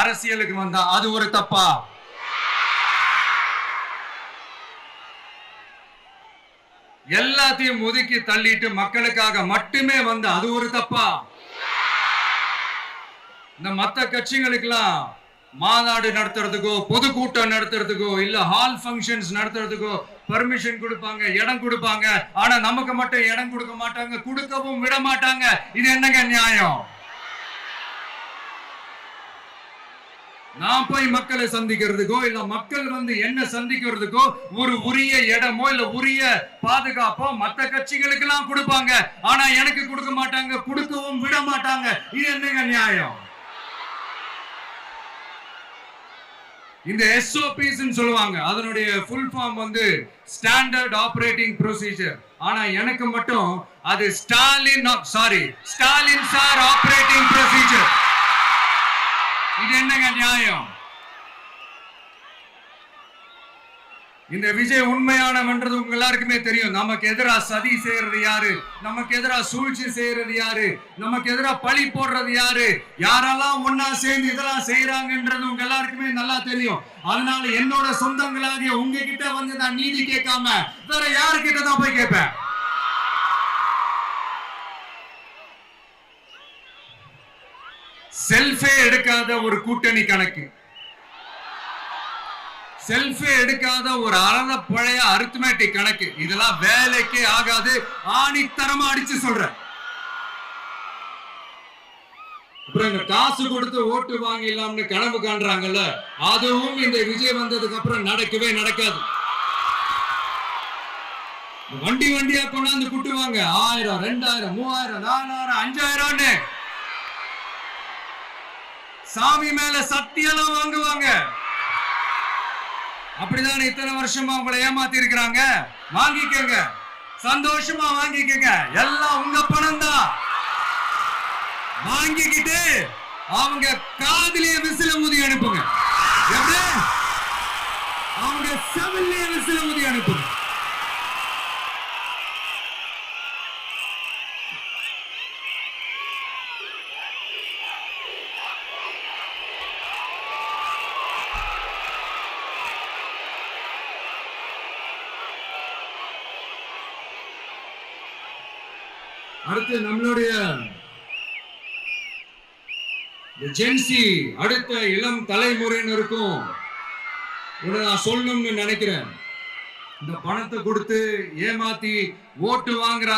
அரசியலுக்கு வந்தா அது ஒரு தப்பா? எல்லாத்தையும் ஒதுக்கி தள்ளிட்டு மக்களுக்காக மட்டுமே வந்த அது ஒரு தப்பா? இந்த மத்த கட்சிகளுக்கெல்லாம் மாநாடு நடத்துறதுக்கோ பொதுக்கூட்டம் நடத்துறதுக்கோ இல்ல ஹால் ஃபங்க்ஷன்ஸ் நடத்துறதுக்கோ பர்மிஷன் கொடுப்பாங்க இடம் கொடுப்பாங்க. ஆனா நமக்கு மட்டும் இடம் கொடுக்க மாட்டாங்க கொடுக்கவும் விட மாட்டாங்க. இது என்னங்க நியாயம்? நான் போய் மக்களை சந்திக்கிறதுக்கோ இல்ல மக்கள் வந்து என்ன சந்திக்கிறதுக்கோ ஒரு உரிய இடமோ இல்ல உரிய பாதுகாப்போ மத்த கட்சிகளுக்கு எல்லாம் கொடுப்பாங்க. ஆனா எனக்கு கொடுக்க மாட்டாங்க கொடுக்கவும் விட மாட்டாங்க. இது என்னங்க நியாயம்? இந்த எஸ்ஓபிஸ் சொல்லுவாங்க. அதனுடைய ஃபுல் ஃபார்ம் வந்து ஸ்டாண்டர்ட் ஆபரேட்டிங் ப்ரொசீஜர் ஆனா எனக்கு மட்டும் அது Stalin sorry Stalin sir operating procedure இது என்னங்க நியாயம்? இந்த விஜய் உண்மையானவன்றது உங்க எல்லாருக்குமே தெரியும். நமக்கு எதிரா சதி செய்யறது யாரு? நமக்கு எதிரா சூழ்ச்சி செய்யறது யாரு? நமக்கு எதிரா பழி போடுறது யாரு? யாரெல்லாம் ஒன்னா சேர்ந்து இதெல்லாம் செய்யறாங்கன்றது உங்க எல்லாருக்குமே நல்லா தெரியும். அதனால என்னோட சொந்தங்களாகிய உங்ககிட்ட வந்து நான் நீதி கேட்காம வேற யாருக்கிட்ட தான் போய் கேட்பேன்? செல்ஃபே எடுக்காத ஒரு கூட்டணி கணக்கு. செல்ஃபே எடுக்காத ஒரு அறத பழைய அரித்மேட்டிக் கணக்கு. இதெல்லாம் வேலைக்கே ஆகாது ஆணித்தரமா அடிச்சு சொல்றேன். அப்புறம் இந்த காசு கொடுத்து ஓட்டு வாங்கிடலாம்னு கனவு காண்றாங்கல்ல அதுவும் இந்த விஜய் வந்ததுக்கு அப்புறம் நடக்கவே நடக்காது. வண்டி வண்டியா கொண்டாந்து குட்டுவாங்க. ஆயிரம் ரெண்டாயிரம் மூவாயிரம் நாலாயிரம் அஞ்சாயிரம்னு. சாமி மேல சத்தியெல்லாம் வாங்குவாங்க. அப்படிதான் இத்தனை வருஷமா உங்களை ஏமாத்தி இருக்கிறாங்க வாங்கிக்கங்க. சந்தோஷமா வாங்கிக்கங்க. எல்லாம் உங்க பணம் தான் வாங்கிக்கிட்டு அவங்க காதலிய விசில முதி அனுப்புங்க எப்படி அவங்க செவிலே விசில ஊதி அனுப்புங்க அடுத்து நம்மளுடைய ஜென்சி அடுத்த இளம் தலைமுறையினருக்கும் ஒண்ணு நான் சொல்லணும்னு நினைக்கிறேன். இந்த பணத்தை கொடுத்து ஏமாத்தி ஓட்டு வாங்குற